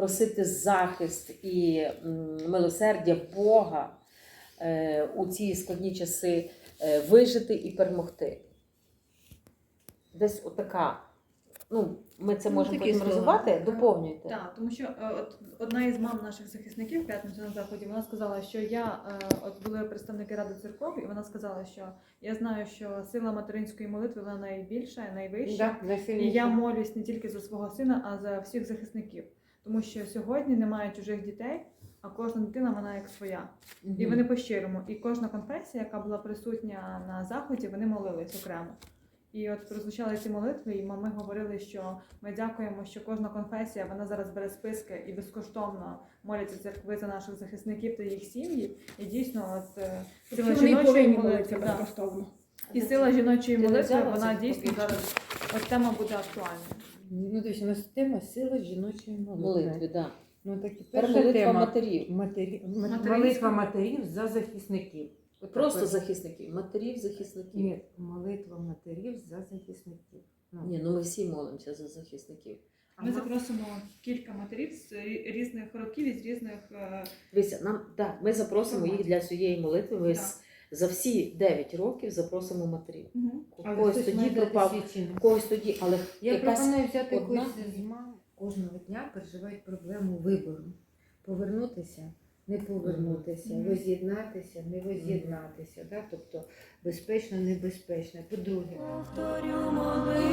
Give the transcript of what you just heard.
просити захист і милосердя Бога е, у ці складні часи е, вижити і перемогти. Десь отака. Ну, ми це Ну, можемо такі потім слова. розвивати, доповнюйте. Так, тому що е, от одна із мам наших захисників в п'ятницю на заході, вона сказала, що я от були представники Ради церков, і вона сказала, що я знаю, що сила материнської молитви вона найбільша, найвища. Да. І я молюсь не тільки за свого сина, а за всіх захисників. Тому що сьогодні немає чужих дітей, а кожна дитина вона як своя. І вони по-щирому. І кожна конфесія, яка була присутня на заході, вони молились окремо. І от прозвучали ці молитви, і ми говорили, що ми дякуємо, що кожна конфесія вона зараз бере списки і безкоштовно моляться церкви за наших захисників та їх сім'ї. І дійсно, от е, сила жіночої молитви безкоштовно. і сила жіночої молитви, вона дійсно зараз от тема буде актуальна. Ну, дивіться, у нас тема сила жіночої молитви. Молитви. Да. Ну, так і Тепер перша молитва тема. матерів. Матері... Материнська. Молитва матерів за захисників. От Просто таке. захисників, матерів, захисників. Ні, молитва матерів за захисників. Ну, Ні, ну ми всі молимося за захисників. а Ми запросимо кілька матерів з різних років і з різних е, Дивіться, нам да, ми запросимо їх для цієї молитви. Ми Так за всі 9 років запросимо матерів. Угу. Когось тоді пропав, когось тоді, але Я якась пропоную взяти одна... з мам кожного дня переживають проблему вибору. Повернутися, не повернутися, mm воз'єднатися, не воз'єднатися. Да? Тобто безпечно, небезпечно. По-друге. Повторю молитву.